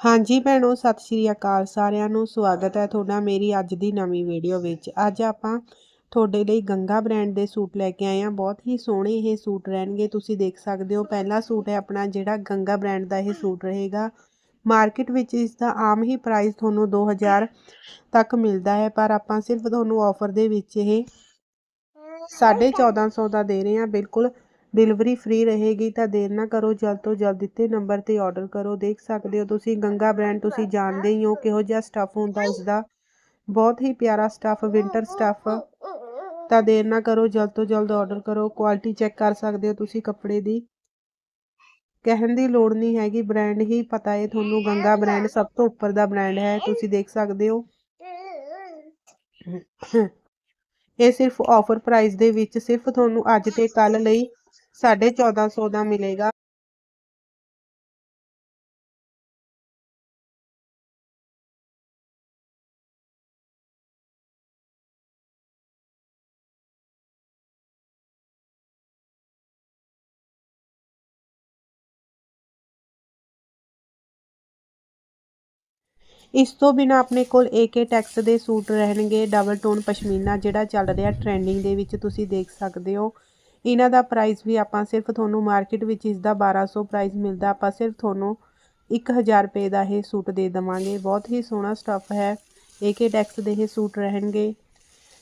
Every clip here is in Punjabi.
ਹਾਂਜੀ ਭੈਣੋ, ਸਤਿ ਸ਼੍ਰੀ ਅਕਾਲ ਸਾਰਿਆਂ ਨੂੰ, ਸਵਾਗਤ ਹੈ ਤੁਹਾਡਾ ਮੇਰੀ ਅੱਜ ਦੀ ਨਵੀਂ ਵੀਡੀਓ ਵਿੱਚ। ਅੱਜ ਆਪਾਂ ਤੁਹਾਡੇ ਲਈ ਗੰਗਾ ਬ੍ਰਾਂਡ ਦੇ ਸੂਟ ਲੈ ਕੇ ਆਏ ਹਾਂ। ਬਹੁਤ ਹੀ ਸੋਹਣੇ ਇਹ ਸੂਟ ਰਹਿਣਗੇ, ਤੁਸੀਂ ਦੇਖ ਸਕਦੇ ਹੋ। ਪਹਿਲਾ ਸੂਟ ਹੈ ਆਪਣਾ, ਜਿਹੜਾ ਗੰਗਾ ਬ੍ਰਾਂਡ ਦਾ ਇਹ ਸੂਟ ਰਹੇਗਾ। ਮਾਰਕੀਟ ਵਿੱਚ ਇਸ ਦਾ ਆਮ ਹੀ ਪ੍ਰਾਈਸ ਤੁਹਾਨੂੰ 2000 ਤੱਕ ਮਿਲਦਾ ਹੈ, ਪਰ ਆਪਾਂ ਸਿਰਫ ਤੁਹਾਨੂੰ ਆਫਰ ਦੇ ਵਿੱਚ ਇਹ 1450 ਦਾ ਦੇ ਰਹੇ ਹਾਂ। ਬਿਲਕੁਲ ਡਿਲੀਵਰੀ ਫ੍ਰੀ ਰਹੇਗੀ ਤਾਂ ਦੇਰ ਨਾ ਕਰੋ, ਜਲਦ ਤੋਂ ਜਲਦ ਦਿੱਤੇ ਨੰਬਰ ਤੇ ਆਰਡਰ ਕਰੋ। ਦੇਖ ਸਕਦੇ ਹੋ ਤੁਸੀਂ ਗੰਗਾ ਬ੍ਰਾਂਡ ਤੁਸੀਂ ਜਾਣਦੇ ਹੀ ਹੋ ਕਿਹੋ ਜਿਹਾ ਸਟੱਫ ਹੁੰਦਾ ਇਸ ਦਾ ਬਹੁਤ ਹੀ ਪਿਆਰਾ ਸਟੱਫ, ਵਿੰਟਰ ਸਟੱਫ। ਤਾਂ ਦੇਰ ਨਾ ਕਰੋ, ਜਲਦ ਤੋਂ ਜਲਦ ਆਰਡਰ ਕਰੋ। ਕੁਆਲਿਟੀ ਚੈੱਕ ਕਰ ਸਕਦੇ ਹੋ ਤੁਸੀਂ ਕੱਪੜੇ ਦੀ। ਕਹਿਣ ਦੀ ਲੋੜ ਨਹੀਂ ਹੈਗੀ, ਬ੍ਰਾਂਡ ਹੀ ਪਤਾ ਹੈ ਤੁਹਾਨੂੰ। ਗੰਗਾ ਬ੍ਰਾਂਡ ਸਭ ਤੋਂ ਉੱਪਰ ਦਾ ਬ੍ਰਾਂਡ ਹੈ, ਤੁਸੀਂ ਦੇਖ ਸਕਦੇ ਹੋ। ਇਹ ਸਿਰਫ ਆਫਰ ਪ੍ਰਾਈਸ ਦੇ ਵਿੱਚ, ਸਿਰਫ ਤੁਹਾਨੂੰ ਅੱਜ ਤੇ ਕੱਲ ਲਈ 1450 ਦਾ ਮਿਲੇਗਾ। ਇਸ ਤੋਂ ਬਿਨਾ ਆਪਣੇ ਕੋਲ ਏਕੇ ਟੈਕਸ ਦੇ ਸੂਟ ਰਹਿਣਗੇ ਡਬਲ ਟੋਨ ਪਸ਼ਮੀਨਾ ਜਿਹੜਾ ਚੱਲ ਰਿਹਾ ਟ੍ਰੈਂਡਿੰਗ ਦੇ ਵਿੱਚ ਤੁਸੀਂ ਦੇਖ ਸਕਦੇ ਹੋ। ਇਹਨਾਂ ਦਾ ਪ੍ਰਾਈਸ ਵੀ ਆਪਾਂ ਸਿਰਫ ਤੁਹਾਨੂੰ ਮਾਰਕੀਟ ਵਿੱਚ ਇਸ ਦਾ 1200 ਪ੍ਰਾਈਸ ਮਿਲਦਾ, ਆਪਾਂ ਸਿਰਫ ਤੁਹਾਨੂੰ 1000 ਰੁਪਏ ਦਾ ਇਹ ਸੂਟ ਦੇ ਦਵਾਂਗੇ। ਬਹੁਤ ਹੀ ਸੋਹਣਾ ਸਟੱਫ ਹੈ। ਏਕੇ ਟੈਕਸ ਦੇ ਇਹ ਸੂਟ ਰਹਿਣਗੇ।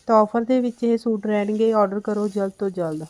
ਤਾਂ ਆਫਰ ਦੇ ਵਿੱਚ ਇਹ ਸੂਟ ਰਹਿਣਗੇ। ਆਰਡਰ ਕਰੋ ਜਲਦ ਤੋਂ ਜਲਦ।